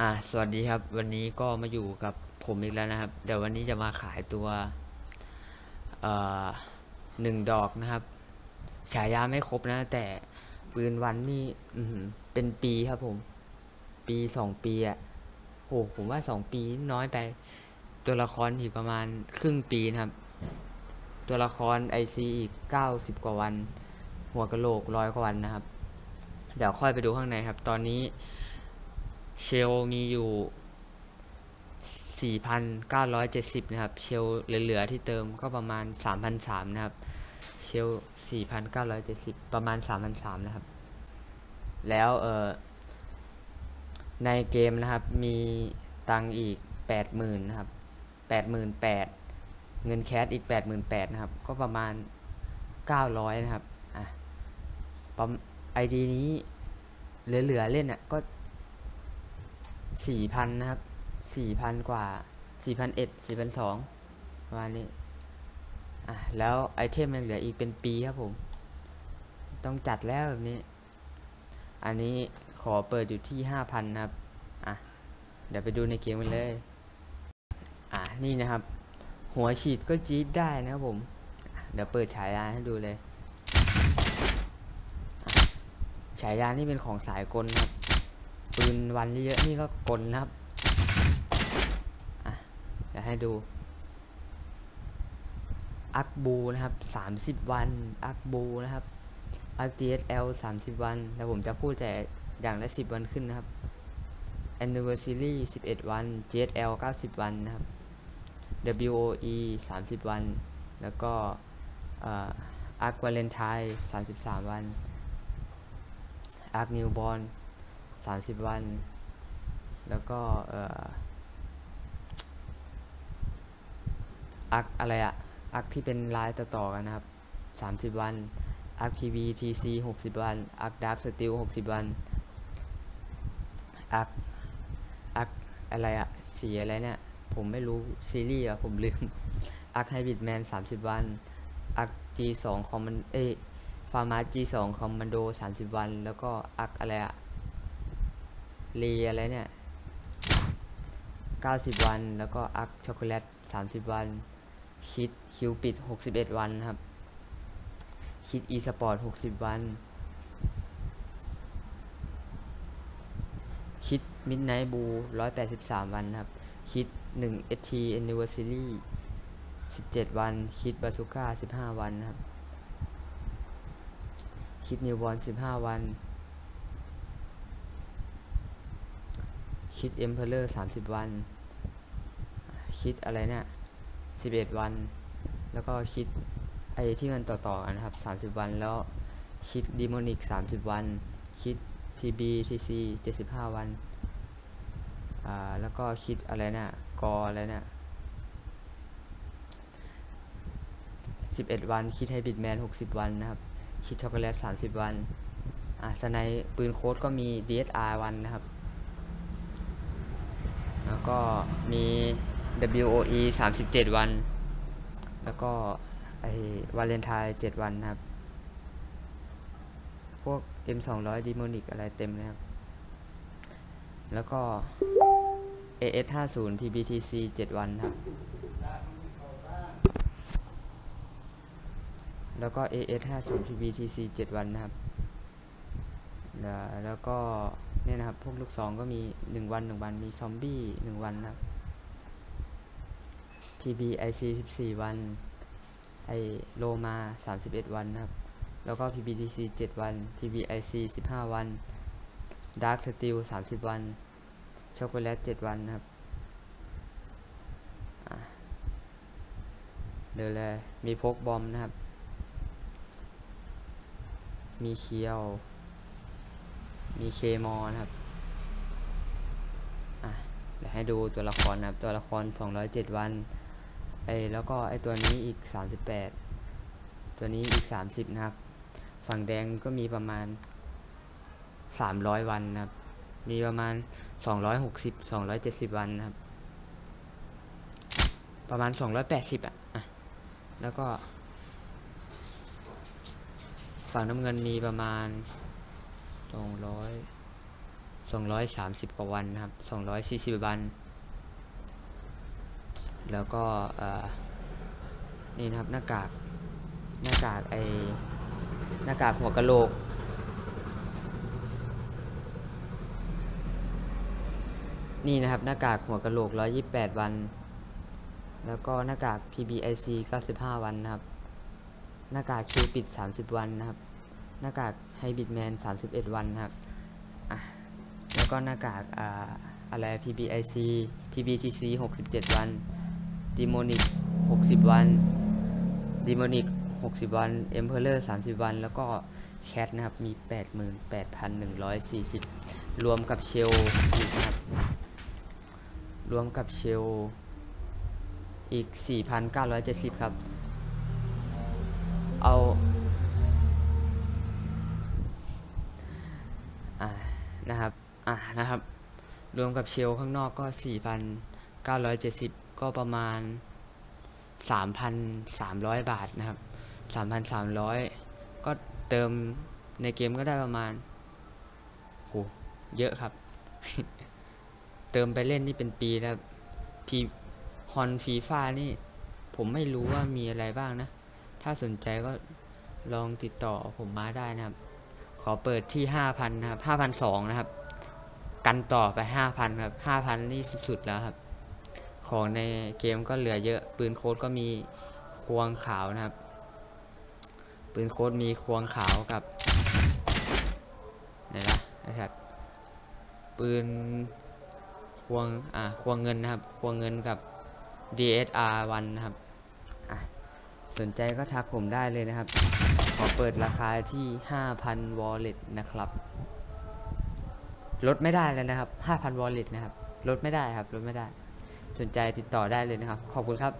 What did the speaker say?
อ่าสวัสดีครับ วันนี้ก็มาอยู่กับผมอีกแล้วนะครับ เดี๋ยววันนี้จะมาขายตัวเอ่อหนึ่งดอกนะครับ ฉายาไม่ครบนะ แต่ปืนวันนี่อืเป็นปีครับผม ปีสองปีอะโหผมว่าสองปีน้อยไป ตัวละครอีกประมาณครึ่งปีนะครับ ตัวละครไอซีอีกเก้าสิบกว่าวัน หัวกะโหลกร้อยกว่าวันนะครับ เดี๋ยวค่อยไปดูข้างในครับ ตอนนี้ เชลมีอยู่ 4,970 นะครับ เชลเหลือๆที่เติมก็ประมาณ 3,300 นะครับ เชล 4,970 ประมาณ 3,300 นะครับ แล้วเออในเกมนะครับมีตังอีก 80,000 นะครับ 88,000 เงินแคสอีก 88,000 นะครับ ก็ประมาณ 900 นะครับ อะไอดีนี้เหลือๆเล่นอะก็ สี่พันนะครับสี่พันกว่าสี่พันเอ็ดสี่พันสองประมาณนี้อะแล้วไอเทมยังเหลืออีกเป็นปีครับผม ต้องจัดแล้วแบบนี้ อันนี้ขอเปิดอยู่ที่ห้าพันนะครับอะเดี๋ยวไปดูในเกมกันเลย อะนี่นะครับ หัวฉีดก็จี๊ดได้นะครับผม เดี๋ยวเปิดฉายาให้ดูเลย ฉายานี่เป็นของสายกลครับ ปืนวันเยอะๆนี่ก็กลนะครับอะเดี๋ยวให้ดู อักบูนะครับสามสิบวัน อักบูนะครับ อัก GSL สามสิบวัน แล้วผมจะพูดแต่อย่างละสิบวันขึ้นนะครับ Anniversary สิบเอ็ดวัน GSL เก้าสิบวันนะครับ WOE สามสิบวัน แล้วก็อักวาเลนไทน์สามสิบสามวันอาร์คนิวบอล สามสิบวัน แล้วก็เอ่ออาร์คอะไรอะอาร์คที่เป็นลายต่อๆกันนะครับสามสิบวันอาร์คพีบีทีซีหกสิบวันอาร์คดาร์คสติลหกสิบวันอาร์คอาร์คอะไรอะสีอะไรเนี่ย ผมไม่รู้ซีรีส์อะผมลืมอาร์คไฮบิดแมนสามสิบวันอาร์คจีสองคอมมันเอฟาร์มา G2 คอมมานโด 30 วัน แล้วก็อักอะไรอะ รีอะไรเนี่ย90 วัน แล้วก็อักช็อกโกแลต 30 วัน คิดคิวปิด 61 วันครับ คิดอีสปอร์ต 60 วัน คิดมิดไนท์บู 183 วันครับ คิด1 ST Anniversary 17 วัน คิดบาซูก้า 15 วันครับ คิดนิวบอลสิบห้าวัน คิดเอ็มเพลเลอร์สามสิบวัน คิดอะไรเนี่ยสิบเอ็ดวัน แล้วก็คิดไอ้ที่มันต่อๆกันนะครับสามสิบวันแล้วคิดดีโมนิกสามสิบวัน คิด PB TC เจ็ดสิบห้าวัน อ่า แล้วก็คิดอะไรเนี่ยกออะไรเนี่ยสิบเอ็ดวัน คิดให้บิดแมนหกสิบวันนะครับ คิดช็อกโกแลต30วัน อะสไนปืนโค้ดก็มี DSR วันนะครับ ก็มี WOE 37 วัน แล้วก็ไอวาเลนไทน์7วันนะครับ พวก M200 Demonic อะไรเต็มนะครับ แล้วก็ AS50 PBTC 7 วันครับ แล้วก็ AS 50 PBTC 7 วันนะครับ แล้วก็ เนี่ยนะครับ พวกลูกสองก็มี 1 วัน 1 วัน มีซอมบี้1วันนะครับ PBIC 14 วัน ไอโลมา 31 วันนะครับ แล้วก็ PBTC 7 วัน PBIC 15 วัน Dark Steel 30 วัน ช็อกโกแลต 7 วันนะครับเดี๋ยวเลยมีพกบอมนะครับ มีเคียว มีเคมอนครับเดี๋ยวให้ดูตัวละครนะครับ ตัวละคร 207 วันไอแล้วก็ไอตัวนี้อีก 38 ตัวนี้อีก 30 นะครับ ฝั่งแดงก็มีประมาณ 300 วันนะครับ มีประมาณ 260 270 วันนะครับ ประมาณ 280 อะอะ แล้วก็ ฝั่งน้ำเงินมีประมาณ สองร้อย230กว่าวันนะครับ240วัน แล้วก็นี่นะครับหน้ากากหน้ากากไอหน้ากากหัวกะโหลกนี่นะครับหน้ากากหัวกะโหลก 128 วัน แล้วก็หน้ากาก PBIC 95 วันนะครับ หน้ากากคิวปิด 30 วันนะครับ หน้ากาก ไฮบิดแมน 31 วันนะครับ แล้วก็หน้ากากอ่าอะไร PBIC PBGC 67 วัน Demonic 60 วัน Demonic 60 วัน Emperor 30 วัน แล้วก็ Cat นะครับ มี 88,140 รวมกับเชลอีกครับ รวมกับเชลอีก 4,970 ครับ เอา นะครับ อ่านะครับ รวมกับเชลข้างนอกก็ 4,970 ก็ประมาณ 3,300 บาทนะครับ 3,300 ก็เติมในเกมก็ได้ประมาณโหเยอะครับ เติมไปเล่นนี่เป็นปีแล้วพีคอนฟีฟ่านี่ ผมไม่รู้ว่ามีอะไรบ้างนะ ถ้าสนใจก็ลองติดต่อผมมาได้นะครับ ขอเปิดที่5,000นะครับ5,200นะครับ กันต่อไป5,000ครับ5,000นี่สุดๆแล้วครับ ของในเกมก็เหลือเยอะ ปืนโค้ดก็มีควงขาวนะครับ ปืนโค้ดมีควงขาวกับไหนละไอ้ัดปืนควงอ่าควงเงินนะครับ ควงเงินกับ DSR 1นะครับ สนใจก็ทักผมได้เลยนะครับ ขอเปิดราคาที่ 5,000 wallet นะครับ ลดไม่ได้เลยนะครับ 5,000 wallet นะครับ ลดไม่ได้ครับ ลดไม่ได้ สนใจติดต่อได้เลยนะครับ ขอบคุณครับ